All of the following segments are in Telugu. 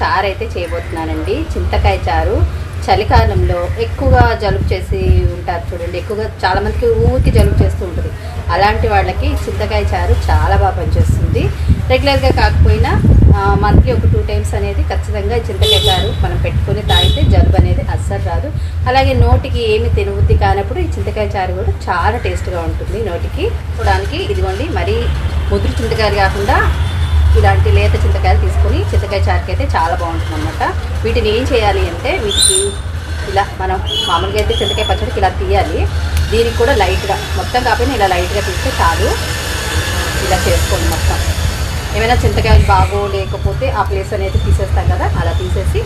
చారు అయితే చేయబోతున్నానండి. చింతకాయ చారు. చలికాలంలో ఎక్కువగా జలుబు చేసి ఉంటారు చూడండి. ఎక్కువగా చాలామందికి ఊరికి జలుబు చేస్తూ ఉంటుంది. అలాంటి వాళ్ళకి చింతకాయ చారు చాలా బాగా పనిచేస్తుంది. రెగ్యులర్గా కాకపోయినా మంత్లీ ఒక టూ టైమ్స్ అనేది ఖచ్చితంగా చింతకాయ చారు మనం పెట్టుకొని తాగితే జలుబు అనేది అస్సలు రాదు. అలాగే నోటికి ఏమి తినబుద్ధి కానప్పుడు ఈ చింతకాయ చారు కూడా చాలా టేస్ట్గా ఉంటుంది నోటికి. చూడడానికి ఇదిగోండి మరీ ముదురు చింతకాయలు కాకుండా ఇలాంటి లేత చింతకాయలు తీసుకొని చింతకాయ చారుకి అయితే చాలా బాగుంటుంది అనమాట వీటిని ఏం చేయాలి అంటే వీటికి ఇలా మనం మామూలుగా అయితే చింతకాయ పచ్చడికి ఇలా తీయాలి. దీనికి కూడా లైట్గా మొత్తం కాకపోయినా ఇలా లైట్గా తీస్తే చాలు. ఇలా చేసుకోండి మొత్తం. ఏమైనా చింతకాయలు బాగో లేకపోతే ఆ ప్లేస్ అనేది తీసేస్తాం కదా అలా తీసేసి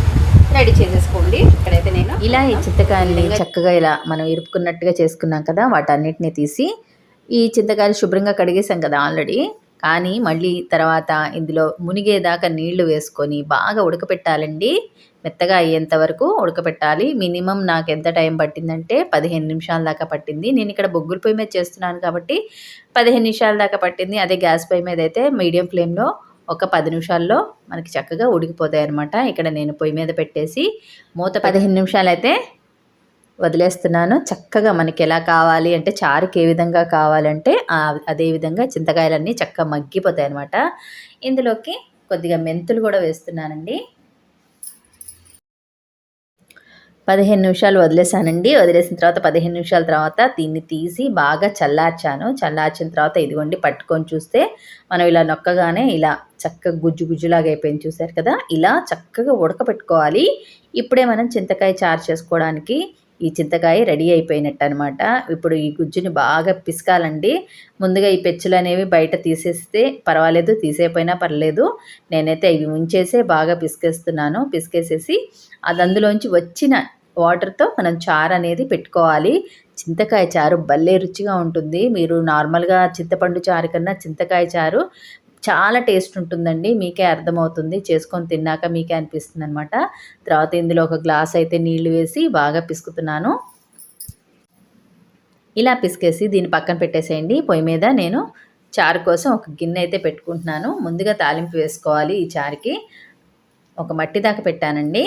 రెడీ చేసేసుకోండి. ఇక్కడైతే నేను ఇలా ఈ చింతకాయల్ని చక్కగా ఇలా మనం ఇరుపుకున్నట్టుగా చేసుకున్నాం కదా వాటన్నిటిని తీసి ఈ చింతకాయలు శుభ్రంగా కడిగేసాం కదా ఆల్రెడీ. కానీ మళ్ళీ తర్వాత ఇందులో మునిగేదాకా నీళ్ళు వేసుకొని బాగా ఉడకపెట్టాలండి. మెత్తగా అయ్యేంత వరకు ఉడకపెట్టాలి. మినిమం నాకు ఎంత టైం పట్టిందంటే పదిహేను నిమిషాల దాకా పట్టింది. నేను ఇక్కడ బొగ్గుల పొయ్యి మీద చేస్తున్నాను కాబట్టి పదిహేను నిమిషాల దాకా పట్టింది. అదే గ్యాస్ పొయ్యి మీద అయితే మీడియం ఫ్లేమ్లో ఒక పది నిమిషాల్లో మనకి చక్కగా ఉడికిపోతాయి అనమాట ఇక్కడ నేను పొయ్యి మీద పెట్టేసి మూత పదిహేను నిమిషాలు అయితే వదిలేస్తున్నాను. చక్కగా మనకి ఎలా కావాలి అంటే చారుకి ఏ విధంగా కావాలంటే అదే విధంగా చింతకాయలన్నీ చక్కగా మగ్గిపోతాయి అనమాట ఇందులోకి కొద్దిగా మెంతులు కూడా వేస్తున్నానండి. పదిహేను నిమిషాలు వదిలేసానండి వదిలేసిన తర్వాత పదిహేను నిమిషాల తర్వాత దీన్ని తీసి బాగా చల్లార్చాను. చల్లార్చిన తర్వాత ఇదిగోండి పట్టుకొని చూస్తే మనం ఇలా నొక్కగానే ఇలా చక్కగా గుజ్జు గుజ్జులాగా అయిపోయింది చూసారు కదా? ఇలా చక్కగా ఉడకపెట్టుకోవాలి. ఇప్పుడే మనం చింతకాయ చారు చేసుకోవడానికి ఈ చింతకాయ రెడీ అయిపోయినట్టు అనమాట ఇప్పుడు ఈ గుజ్జుని బాగా పిసకాలండి. ముందుగా ఈ పెచ్చులు అనేవి బయట తీసేస్తే పర్వాలేదు తీసేపోయినా పర్లేదు. నేనైతే ఇవి ఉంచేసే బాగా పిసికేస్తున్నాను. పిసికేసేసి అది అందులోంచి వచ్చిన వాటర్తో మనం చారు అనేది పెట్టుకోవాలి. చింతకాయ చారు భలే రుచిగా ఉంటుంది. మీరు నార్మల్గా చింతపండు చారు కన్నా చింతకాయ చారు చాలా టేస్ట్ ఉంటుందండి. మీకే అర్థమవుతుంది. చేసుకొని తిన్నాక మీకే అనిపిస్తుంది అనమాట తర్వాత ఇందులో ఒక గ్లాస్ అయితే నీళ్ళు వేసి బాగా పిసుకుతున్నాను. ఇలా పిసికేసి దీన్ని పక్కన పెట్టేసేయండి. పొయ్యి మీద నేను చారు కోసం ఒక గిన్నె అయితే పెట్టుకుంటున్నాను. ముందుగా తాలింపు వేసుకోవాలి ఈ చారుకి. ఒక మట్టి దాకా పెట్టానండి.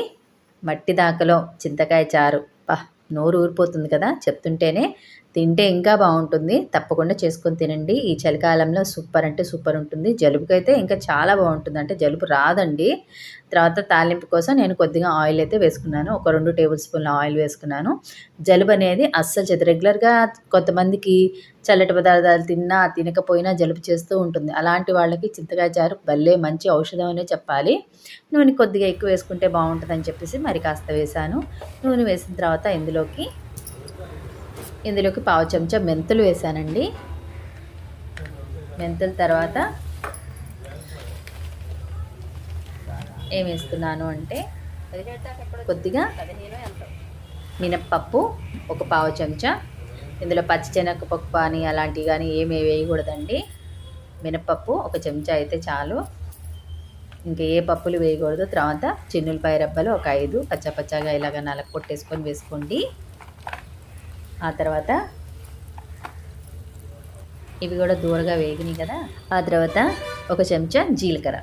మట్టి దాకలో చింతకాయ చారు. పా నోరు ఊరిపోతుంది కదా చెప్తుంటేనే తింటే ఇంకా బాగుంటుంది. తప్పకుండా చేసుకొని తినండి. ఈ చలికాలంలో సూపర్ అంటే సూపర్ ఉంటుంది. జలుబుకైతే ఇంకా చాలా బాగుంటుంది. అంటే జలుబు రాదండి. తర్వాత తాలింపు కోసం నేను కొద్దిగా ఆయిల్ అయితే వేసుకున్నాను. ఒక రెండు టేబుల్ స్పూన్ల ఆయిల్ వేసుకున్నాను. జలుబు అనేది అస్సలు చేతి రెగ్యులర్గా కొంతమందికి చల్లటి పదార్థాలు తిన్నా తినకపోయినా జలుబు చేస్తూ ఉంటుంది. అలాంటి వాళ్ళకి చింతకాయ చారు భలే మంచి ఔషధం అనే చెప్పాలి. నూనె కొద్దిగా ఎక్కువ వేసుకుంటే బాగుంటుందని చెప్పేసి మరి కాస్త వేసాను నూనె వేసిన తర్వాత ఇందులోకి ఇందులోకి పావు చెంచా మెంతులు వేసానండి. మెంతుల తర్వాత ఏం వేస్తున్నాను అంటే కొద్దిగా మినప్పప్పు ఒక పావు చెంచా. ఇందులో పచ్చిశనగపప్పు కానీ అలాంటివి కానీ ఏమి వేయకూడదండి. మినప్పప్పు ఒక చెంచా అయితే చాలు. ఇంకా ఏ పప్పులు వేయకూడదు. తర్వాత చిన్నులపాయ రబ్బలు ఒక ఐదు పచ్చపచ్చగా ఇలాగ నలక కొట్టేసుకొని వేసుకోండి. ఆ తర్వాత ఇవి కూడా దూరగా వేగినాయి కదా. ఆ తర్వాత ఒక చెంచా జీలకర్ర.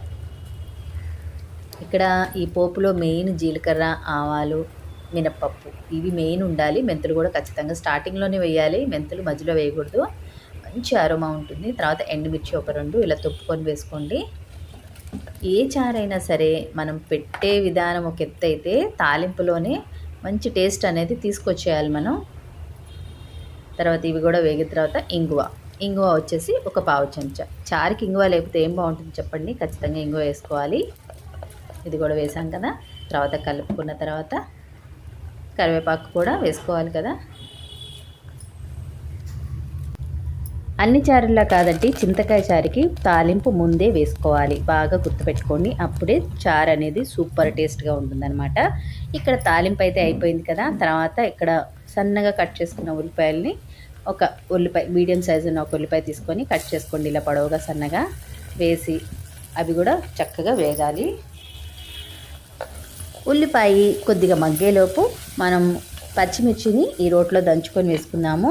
ఇక్కడ ఈ పోపులో మెయిన్ జీలకర్ర ఆవాలు మినప్పప్పు ఇవి మెయిన్ ఉండాలి. మెంతులు కూడా ఖచ్చితంగా స్టార్టింగ్లోనే వేయాలి. మెంతులు మధ్యలో వేయకూడదు. మంచి అరోమా ఉంటుంది. తర్వాత ఎండుమిర్చి ఒక రెండు ఇలా తొప్పుకొని వేసుకోండి. ఏ చారైనా సరే మనం పెట్టే విధానం ఒక ఎత్తు అయితే తాలింపులోనే మంచి టేస్ట్ అనేది తీసుకొచ్చేయాలి మనం. తర్వాత ఇవి కూడా వేగిన తర్వాత ఇంగువ. ఇంగువ వచ్చేసి ఒక పావు చెంచా. చారుకి ఇంగువ లేకపోతే ఏం బాగుంటుంది చెప్పండి? ఖచ్చితంగా ఇంగువ వేసుకోవాలి. ఇది కూడా వేసాం కదా. తర్వాత కలుపుకున్న తర్వాత కరివేపాకు కూడా వేసుకోవాలి కదా. అన్ని చారులా కాదండి చింతకాయ చారుకి తాలింపు ముందే వేసుకోవాలి. బాగా గుర్తుపెట్టుకోండి అప్పుడే చారు అనేది సూపర్ టేస్ట్గా ఉంటుందన్నమాట. ఇక్కడ తాలింపు అయితే అయిపోయింది కదా. తర్వాత ఇక్కడ సన్నగా కట్ చేసుకున్న ఉల్లిపాయల్ని ఒక ఉల్లిపాయ మీడియం సైజు ఉన్న ఒక ఉల్లిపాయ తీసుకొని కట్ చేసుకోండి ఇలా పొడవుగా సన్నగా వేసి అవి కూడా చక్కగా వేగాలి. ఉల్లిపాయ కొద్దిగా మగ్గేలోపు మనం పచ్చిమిర్చిని ఈ రోట్లో దంచుకొని వేసుకున్నాము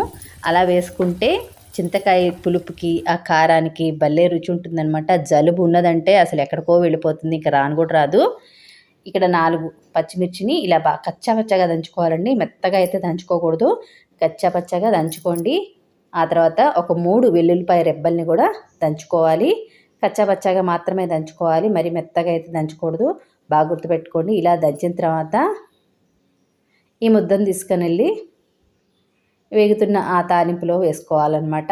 అలా వేసుకుంటే చింతకాయ పులుపుకి ఆ కారానికి భలే రుచి ఉంటుందన్నమాట. జలుబు ఉన్నదంటే అసలు ఎక్కడికో వెళ్ళిపోతుంది ఇంకా రాను కూడా రాదు. ఇక్కడ నాలుగు పచ్చిమిర్చిని ఇలా బాగా కచ్చాపచ్చగా దంచుకోవాలండి. మెత్తగా అయితే దంచుకోకూడదు. కచ్చాపచ్చగా దంచుకోండి. ఆ తర్వాత ఒక మూడు వెల్లుల్లిపాయ రెబ్బల్ని కూడా దంచుకోవాలి. కచ్చాపచ్చాగా మాత్రమే దంచుకోవాలి. మరి మెత్తగా అయితే దంచకూడదు బాగా గుర్తుపెట్టుకోండి. ఇలా దంచిన తర్వాత ఈ ముద్దను తీసుకొని వెళ్ళి వేగుతున్న ఆ తాలింపులో వేసుకోవాలన్నమాట.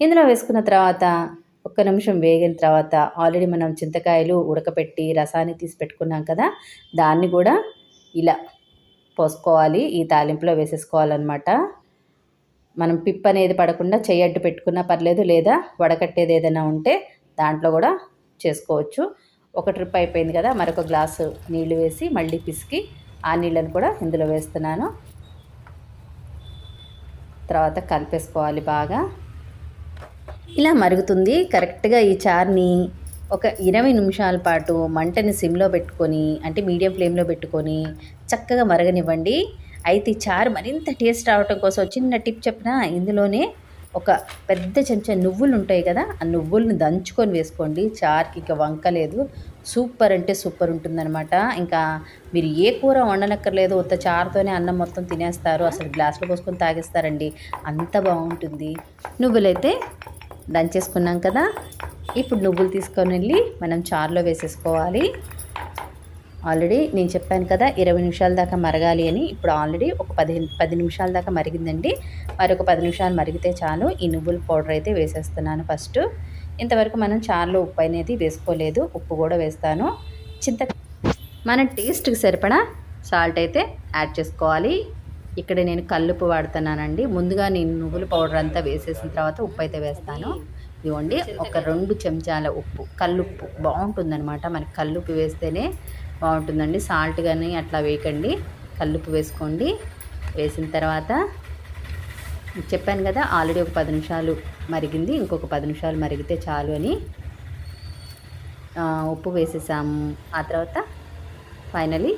ఇందులో వేసుకున్న తర్వాత ఒక్క నిమిషం వేగిన తర్వాత ఆల్రెడీ మనం చింతకాయలు ఉడకపెట్టి రసాన్ని తీసి పెట్టుకున్నాం కదా దాన్ని కూడా ఇలా పోసుకోవాలి. ఈ తాలింపులో వేసేసుకోవాలన్నమాట. మనం పిప్ అనేది పడకుండా చెయ్యి అడ్డు పెట్టుకున్నా పర్లేదు లేదా వడకట్టేది ఏదైనా ఉంటే దాంట్లో కూడా చేసుకోవచ్చు. ఒక ట్రిప్ అయిపోయింది కదా మరొక గ్లాసు నీళ్ళు వేసి మళ్ళీ పిసికి ఆ నీళ్ళను కూడా ఇందులో వేస్తున్నాను. తర్వాత కలిపేసుకోవాలి బాగా. ఇలా మరుగుతుంది. కరెక్ట్గా ఈ చార్ని ఒక ఇరవై నిమిషాల పాటు మంటని సిమ్లో పెట్టుకొని అంటే మీడియం ఫ్లేమ్లో పెట్టుకొని చక్కగా మరగనివ్వండి. అయితే ఈ చారు మరింత టేస్ట్ రావటం కోసం చిన్న టిప్ చెప్పిన? ఇందులోనే ఒక పెద్ద చెంచా నువ్వులు ఉంటాయి కదా ఆ నువ్వుల్ని దంచుకొని వేసుకోండి. చార్కి ఇంకా వంక లేదు. సూపర్ అంటే సూపర్ ఉంటుందన్నమాట. ఇంకా మీరు ఏ కూర వండనక్కర్లేదు. ఉత్త చారుతోనే అన్నం మొత్తం తినేస్తారు. అసలు గ్లాసులో పోసుకొని తాగేస్తారండి. అంత బాగుంటుంది. నువ్వులైతే దంచేసుకున్నాం కదా. ఇప్పుడు నువ్వులు తీసుకొని వెళ్ళి మనం చారులో వేసేసుకోవాలి. ఆల్రెడీ నేను చెప్పాను కదా ఇరవై నిమిషాల దాకా మరగాలి అని. ఇప్పుడు ఆల్రెడీ ఒక పదిహేను పది నిమిషాల దాకా మరిగిందండి. మరి ఒక పది నిమిషాలు మరిగితే చాలు. ఈ నువ్వుల పౌడర్ అయితే వేసేస్తున్నాను ఫస్ట్ ఇంతవరకు మనం చారులో ఉప్పు అనేది వేసుకోలేదు. ఉప్పు కూడా వేస్తాను. చింత మన టేస్ట్కి సరిపడా సాల్ట్ అయితే యాడ్ చేసుకోవాలి. ఇక్కడ నేను కల్లుప్పు వాడుతున్నానండి. ముందుగా నేను నువ్వుల పౌడర్ అంతా వేసేసిన తర్వాత ఉప్పు అయితే వేస్తాను. ఇవ్వండి ఒక రెండు చెంచాల ఉప్పు కల్లుప్పు. బాగుంటుందన్నమాట. మనకి కల్లుప్పు వేస్తేనే బాగుంటుందండి. సాల్ట్ కానీ అట్లా వేయకండి. కల్లుప్పు వేసుకోండి. వేసిన తర్వాత చెప్పాను కదా ఆల్రెడీ ఒక పది నిమిషాలు మరిగింది. ఇంకొక పది నిమిషాలు మరిగితే చాలు అని. ఉప్పు వేసేసాము. ఆ తర్వాత ఫైనలీ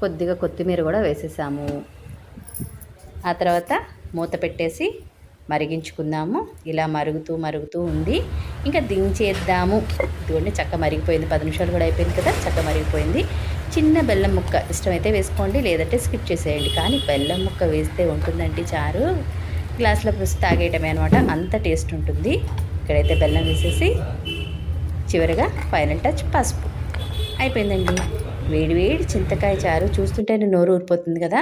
కొద్దిగా కొత్తిమీర కూడా వేసేసాము. ఆ తర్వాత మూత పెట్టేసి మరిగించుకుందాము. ఇలా మరుగుతూ మరుగుతూ ఉంది. ఇంకా దించేద్దాము. ఇదిగోండి చక్క మరిగిపోయింది. పది నిమిషాలు కూడా అయిపోయింది కదా చక్క మరిగిపోయింది. చిన్న బెల్లం ముక్క ఇష్టమైతే వేసుకోండి లేదంటే స్కిప్ చేసేయండి. కానీ బెల్లం ముక్క వేస్తే ఉంటుందండి చారు. గ్లాస్లో పోసి తాగేయటమే అనమాట అంత టేస్ట్ ఉంటుంది. ఇక్కడైతే బెల్లం వేసేసి చివరిగా ఫైనల్ టచ్ పసుపు. అయిపోయిందండి. వేడివేడి చింతకాయ చారు చూస్తుంటేనే నోరు ఊరిపోతుంది కదా.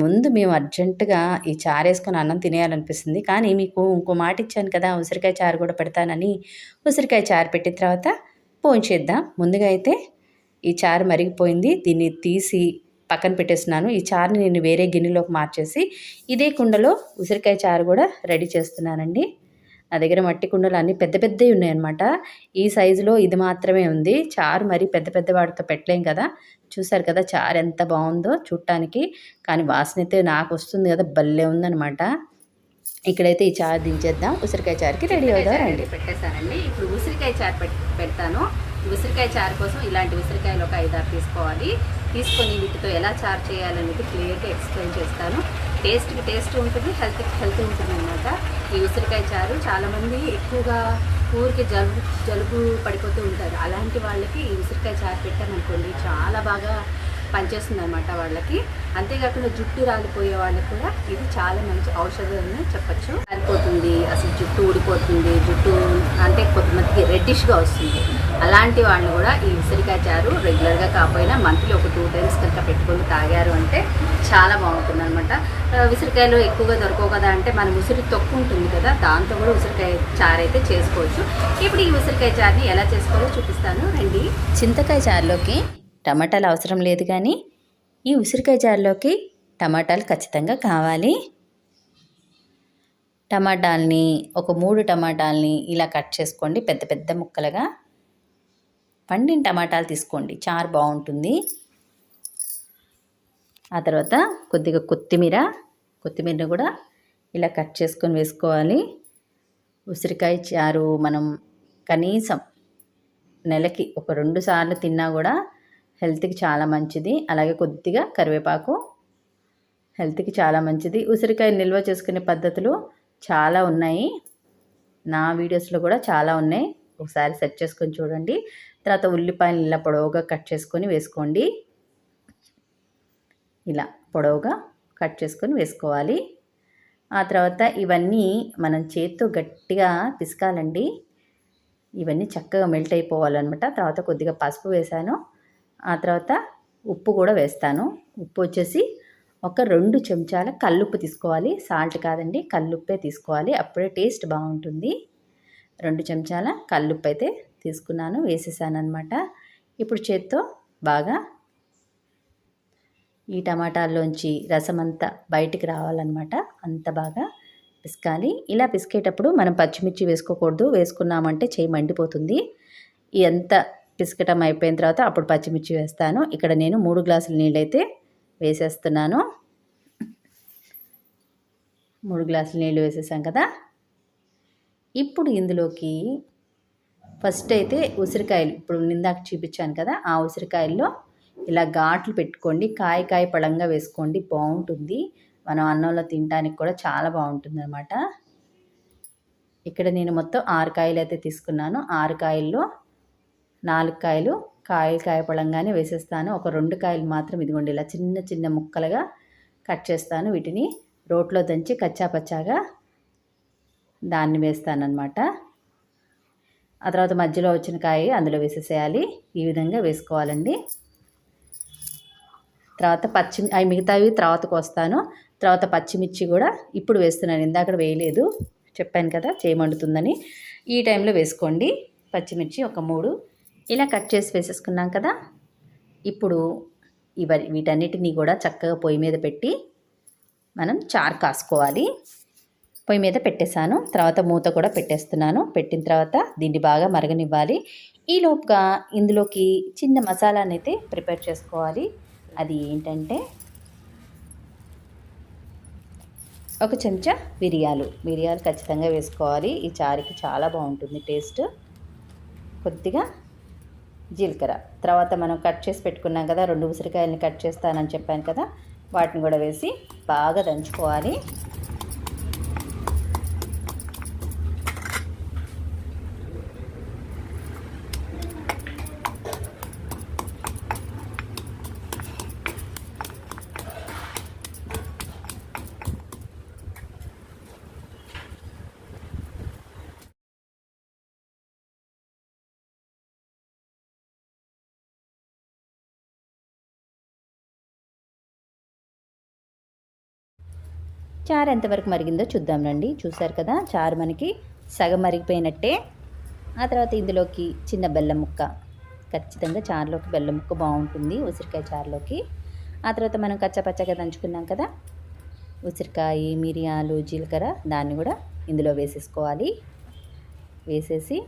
ముందు మేము అర్జెంటుగా ఈ చారు వేసుకొని అన్నం తినేయాలనిపిస్తుంది. కానీ మీకు ఇంకో మాట ఇచ్చాను కదా ఉసిరికాయ చారు కూడా పెడతానని. ఉసిరికాయ చారు పెట్టిన తర్వాత ఫోన్ చేద్దాం. ముందుగా అయితే ఈ చారు మరిగిపోయింది. దీన్ని తీసి పక్కన పెట్టేస్తున్నాను. ఈ చారుని నేను వేరే గిన్నెలోకి మార్చేసి ఇదే కుండలో ఉసిరికాయ చారు కూడా రెడీ చేస్తున్నానండి. నా దగ్గర మట్టి కుండలు అన్నీ పెద్ద పెద్దవి ఉన్నాయన్నమాట. ఈ సైజులో ఇది మాత్రమే ఉంది. చారు మరి పెద్ద పెద్ద వాటితో పెట్టలేం కదా. చూసారు కదా చారు ఎంత బాగుందో చూడటానికి. కానీ వాసన అయితే నాకు వస్తుంది కదా భలే ఉందన్నమాట. ఇక్కడైతే ఈ చారు దించేద్దాం. ఉసిరికాయ చారుకి రెడీ అవుదాం రండి. పెట్టేశానండి. ఇప్పుడు ఉసిరికాయ చారు పెడతాను. ఉసిరికాయ చారు కోసం ఇలాంటి ఉసిరికాయలు ఒక ఐదారు తీసుకోవాలి. తీసుకొని వీటితో ఎలా చారు చేయాలనేది క్లియర్గా ఎక్స్ప్లెయిన్ చేస్తాను. టేస్ట్కి టేస్ట్ ఉంటుంది హెల్త్కి హెల్త్ ఉంటుంది అనమాట ఈ ఉసిరికాయ చారు చాలామంది ఎక్కువగా ఊరికి జలుబు జలుబు పడిపోతూ ఉంటారు. అలాంటి వాళ్ళకి ఈ ఉసిరికాయ చారు పెట్టామనుకోండి చాలా బాగా పనిచేస్తుంది అనమాట వాళ్ళకి. అంతేకాకుండా జుట్టు రాలిపోయే వాళ్ళకి కూడా ఇది చాలా మంచి ఔషధం అని చెప్పచ్చు. రాలిపోతుంది అసలు జుట్టు ఊడిపోతుంది జుట్టు అంటే కొంతమందికి రెడ్డిష్గా వస్తుంది. అలాంటి వాళ్ళు కూడా ఈ ఉసిరికాయ చారు రెగ్యులర్గా కాకపోయినా మంత్లీ ఒక టూ టైమ్స్ కనుక పెట్టుకొని తాగారు అంటే చాలా బాగుంటుంది అనమాట ఉసిరికాయలు ఎక్కువగా దొరకవు కదా అంటే మనం ఉసిరి తొక్కు ఉంటుంది కదా దాంతో కూడా ఉసిరికాయ చారు అయితే చేసుకోవచ్చు. ఇప్పుడు ఈ ఉసిరికాయ చారుని ఎలా చేసుకోవాలో చూపిస్తాను. రండి. చింతకాయ చారులోకి టమాటాలు అవసరం లేదు కానీ ఈ ఉసిరికాయ చారులోకి టమాటాలు ఖచ్చితంగా కావాలి. టమాటాలని ఒక మూడు టమాటాలని ఇలా కట్ చేసుకోండి పెద్ద పెద్ద ముక్కలుగా. పండిన టమాటాలు తీసుకోండి. చారు బాగుంటుంది. ఆ తర్వాత కొద్దిగా కొత్తిమీర కొత్తిమీరను కూడా ఇలా కట్ చేసుకొని వేసుకోవాలి. ఉసిరికాయ చారు మనం కనీసం నెలకి ఒక రెండు సార్లు తిన్నా కూడా హెల్త్కి చాలా మంచిది. అలాగే కొద్దిగా కరివేపాకు హెల్త్కి చాలా మంచిది. ఉసిరికాయ నిల్వ చేసుకునే పద్ధతులు చాలా ఉన్నాయి. నా వీడియోస్లో కూడా చాలా ఉన్నాయి. ఒకసారి సెర్చ్ చేసుకొని చూడండి. తర్వాత ఉల్లిపాయలు ఇలా పొడవుగా కట్ చేసుకొని వేసుకోండి. ఇలా పొడవుగా కట్ చేసుకొని వేసుకోవాలి. ఆ తర్వాత ఇవన్నీ మనం చేత్తో గట్టిగా పిసకాలండి. ఇవన్నీ చక్కగా మెల్ట్ అయిపోవాలన్నమాట. తర్వాత కొద్దిగా పసుపు వేసాను. ఆ తర్వాత ఉప్పు కూడా వేస్తాను. ఉప్పు వచ్చేసి ఒక రెండు చెంచాల కల్లుప్పు తీసుకోవాలి. సాల్ట్ కాదండి కల్లుప్పే తీసుకోవాలి. అప్పుడే టేస్ట్ బాగుంటుంది. రెండు చెంచాల కల్లుప్పు అయితే తీసుకున్నాను వేసేసాను అనమాట ఇప్పుడు చేత్తో బాగా ఈ టమాటాల్లోంచి రసం అంతా బయటికి రావాలన్నమాట. అంత బాగా పిసకాలి. ఇలా పిసికేటప్పుడు మనం పచ్చిమిర్చి వేసుకోకూడదు. వేసుకున్నామంటే చేయి మండిపోతుంది. ఎంత పిసకటం అయిపోయిన తర్వాత అప్పుడు పచ్చిమిర్చి వేస్తాను. ఇక్కడ నేను మూడు గ్లాసుల నీళ్ళైతే వేసేస్తున్నాను. మూడు గ్లాసుల నీళ్ళు వేసేసాం కదా. ఇప్పుడు ఇందులోకి ఫస్ట్ అయితే ఉసిరికాయలు. ఇప్పుడు నిందాక చూపించాను కదా ఆ ఉసిరికాయల్లో ఇలా ఘాట్లు పెట్టుకోండి. కాయ కాయ పళంగా వేసుకోండి. బాగుంటుంది. మనం అన్నంలో తినడానికి కూడా చాలా బాగుంటుంది అనమాట ఇక్కడ నేను మొత్తం ఆరు కాయలు అయితే తీసుకున్నాను. ఆరు కాయల్లో నాలుగు కాయలు కాయలు కాయపడంగానే వేసేస్తాను. ఒక రెండు కాయలు మాత్రం ఇదిగోండి ఇలా చిన్న చిన్న ముక్కలుగా కట్ చేస్తాను. వీటిని రోట్లో దంచి కచ్చాపచ్చాగా దాన్ని వేస్తానన్నమాట. ఆ తర్వాత మధ్యలో వచ్చిన కాయ అందులో వేసేసేయాలి. ఈ విధంగా వేసుకోవాలండి. తర్వాత పచ్చి అవి మిగతావి తర్వాతకు వస్తాను తర్వాత పచ్చిమిర్చి కూడా ఇప్పుడు వేస్తున్నాను. ఇందాక వేయలేదు. చెప్పాను కదా చేయమండుతుందని ఈ టైంలో వేసుకోండి. పచ్చిమిర్చి ఒక మూడు. ఇలా కట్ చేసి వేసేసుకున్నాం కదా. ఇప్పుడు ఇవ వీటన్నిటినీ కూడా చక్కగా పొయ్యి మీద పెట్టి మనం చారు కాసుకోవాలి. పొయ్యి మీద పెట్టేశాను. తర్వాత మూత కూడా పెట్టేస్తున్నాను. పెట్టిన తర్వాత దీన్ని బాగా మరగనివ్వాలి. ఈ లోపుగా ఇందులోకి చిన్న మసాలాని అయితే ప్రిపేర్ చేసుకోవాలి. అది ఏంటంటే ఒక చెంచా మిరియాలు. మిరియాలు ఖచ్చితంగా వేసుకోవాలి. ఈ చారుకి చాలా బాగుంటుంది టేస్ట్. కొద్దిగా జీలకర్ర. తర్వాత మనం కట్ చేసి పెట్టుకున్నాం కదా రెండు ఉసిరికాయలని కట్ చేస్తానని చెప్పాను కదా వాటిని కూడా వేసి బాగా దంచుకోవాలి. చారు ఎంతవరకు మరిగిందో చూద్దాం రండి. చూసారు కదా చారు మనకి సగం మరిగిపోయినట్టే. ఆ తర్వాత ఇందులోకి చిన్న బెల్లం ముక్క. ఖచ్చితంగా చారులోకి బెల్లం ముక్క బాగుంటుంది ఉసిరికాయ చారులోకి. ఆ తర్వాత మనం కచ్చపచ్చగా దంచుకున్నాం కదా ఉసిరికాయ మిరియాలు జీలకర్ర దాన్ని కూడా ఇందులో వేసేసుకోవాలి. వేసేసి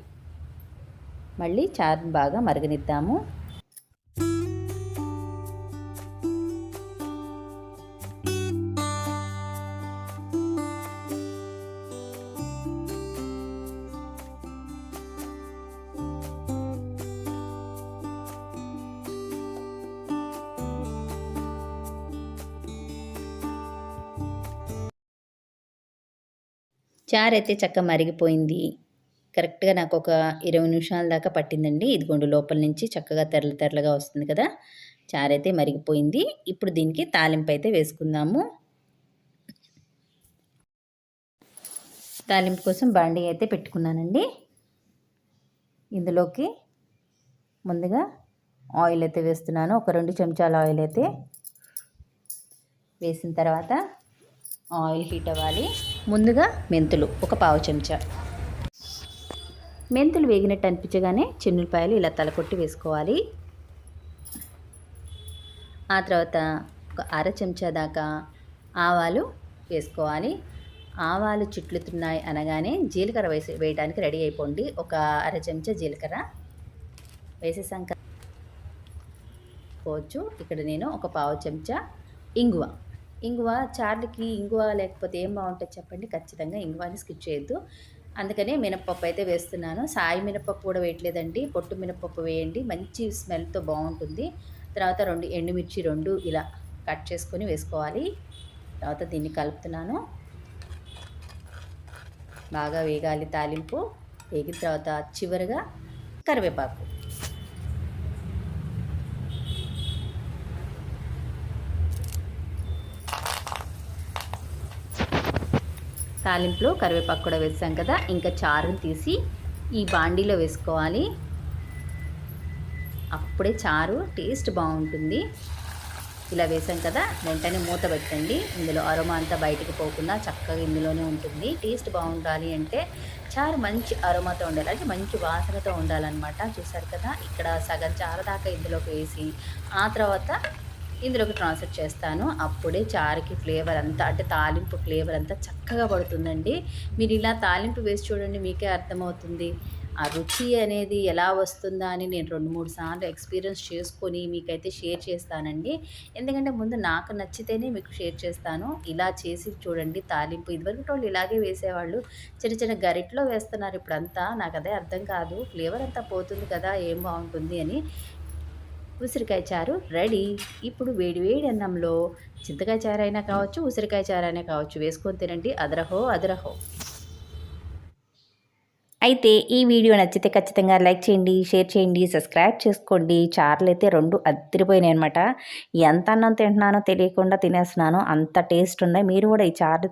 మళ్ళీ చారుని బాగా మరగనిద్దాము. చారు అయితే చక్క మరిగిపోయింది. కరెక్ట్గా నాకు ఒక ఇరవై నిమిషాల దాకా పట్టిందండి. ఇదిగోండి లోపల నుంచి చక్కగా తెరలు తెరలుగా వస్తుంది కదా. చారు అయితే మరిగిపోయింది. ఇప్పుడు దీనికి తాలింపు అయితే వేసుకుందాము. తాలింపు కోసం బాండీ అయితే పెట్టుకున్నానండి. ఇందులోకి ముందుగా ఆయిల్ అయితే వేస్తున్నాను. ఒక రెండు చెంచాల ఆయిల్ అయితే వేసిన తర్వాత ఆయిల్ హీట్ అవ్వాలి. ముందుగా మెంతులు ఒక పావు చెంచా. మెంతులు వేగినట్టు అనిపించగానే చిన్నులపాయలు ఇలా తలకొట్టి వేసుకోవాలి. ఆ తర్వాత ఒక అర చెంచా దాకా ఆవాలు వేసుకోవాలి. ఆవాలు చుట్లుతున్నాయి అనగానే జీలకర్ర వేసి వేయడానికి రెడీ అయిపోండి. ఒక అర చెంచా జీలకర్ర వేసేసాక పోవచ్చు. ఇక్కడ నేను ఒక పావు చెంచా ఇంగువ. ఇంగువ చార్లకి ఇంగువ లేకపోతే ఏం బాగుంటుంది చెప్పండి? ఖచ్చితంగా ఇంగువని స్కిప్ చేయొద్దు. అందుకనే మినప్పప్పు అయితే వేస్తున్నాను. సాయి మినప్పప్పు కూడా వేయట్లేదండి. పొట్టు మినప్పప్పు వేయండి. మంచి స్మెల్తో బాగుంటుంది. తర్వాత రెండు ఎండుమిర్చి రెండు ఇలా కట్ చేసుకొని వేసుకోవాలి. తర్వాత దీన్ని కలుపుతున్నాను. బాగా వేగాలి తాలింపు. వేగిన తర్వాత చివరిగా కరివేపాకు. తాలింపులో కరివేపాకు కూడా వేసాం కదా. ఇంకా చారుని తీసి ఈ బాండీలో వేసుకోవాలి. అప్పుడే చారు టేస్ట్ బాగుంటుంది. ఇలా వేసాం కదా. వెంటనే మూత పెట్టండి. ఇందులో అరోమా అంతా బయటికి పోకుండా చక్కగా ఇందులోనే ఉంటుంది. టేస్ట్ బాగుండాలి అంటే చారు మంచి అరోమాతో ఉండాలి. అంటే మంచి వాసనతో ఉండాలన్నమాట. చూసారు కదా? ఇక్కడ సగం చారు దాకా ఇందులోకి వేసి ఆ తర్వాత ఇందులోకి ట్రాన్స్ఫర్ చేస్తాను. అప్పుడే చారుకి ఫ్లేవర్ అంతా అంటే తాలింపు ఫ్లేవర్ అంతా చక్కగా పడుతుందండి. మీరు ఇలా తాలింపు వేసి చూడండి మీకే అర్థమవుతుంది. ఆ రుచి అనేది ఎలా వస్తుందా అని నేను రెండు మూడు సార్లు ఎక్స్పీరియన్స్ చేసుకొని మీకైతే షేర్ చేస్తానండి. ఎందుకంటే ముందు నాకు నచ్చితేనే మీకు షేర్ చేస్తాను. ఇలా చేసి చూడండి తాలింపు. ఇదివరకు వాళ్ళు ఇలాగే వేసేవాళ్ళు. చిన్న చిన్న గరిట్లో వేస్తున్నారు ఇప్పుడంతా. నాకు అదే అర్థం కాదు. ఫ్లేవర్ అంతా పోతుంది కదా ఏం బాగుంటుంది అని. ఉసిరికాయ చారు రెడీ. ఇప్పుడు వేడి వేడి అన్నంలో చింతకాయ చారు అయినా కావచ్చు ఉసిరికాయ చారు అయినా కావచ్చు వేసుకొని తినండి. అదరహో అదరహో. అయితే ఈ వీడియో నచ్చితే ఖచ్చితంగా లైక్ చేయండి షేర్ చేయండి సబ్స్క్రైబ్ చేసుకోండి. చార్లు అయితే రెండు అద్దరిపోయినాయి అనమాట ఎంత అన్నం తింటున్నానో తెలియకుండా తినేస్తున్నాను. అంత టేస్ట్ ఉన్నాయి. మీరు కూడా ఈ చారు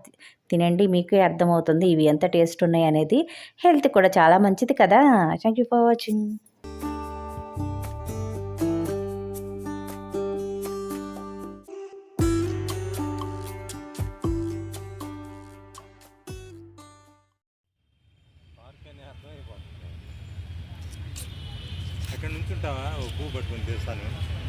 తినండి. మీకే అర్థమవుతుంది ఇవి ఎంత టేస్ట్ ఉన్నాయి అనేది. హెల్త్ కూడా చాలా మంచిది కదా. Thank you for watching. दोन दिवसांनी.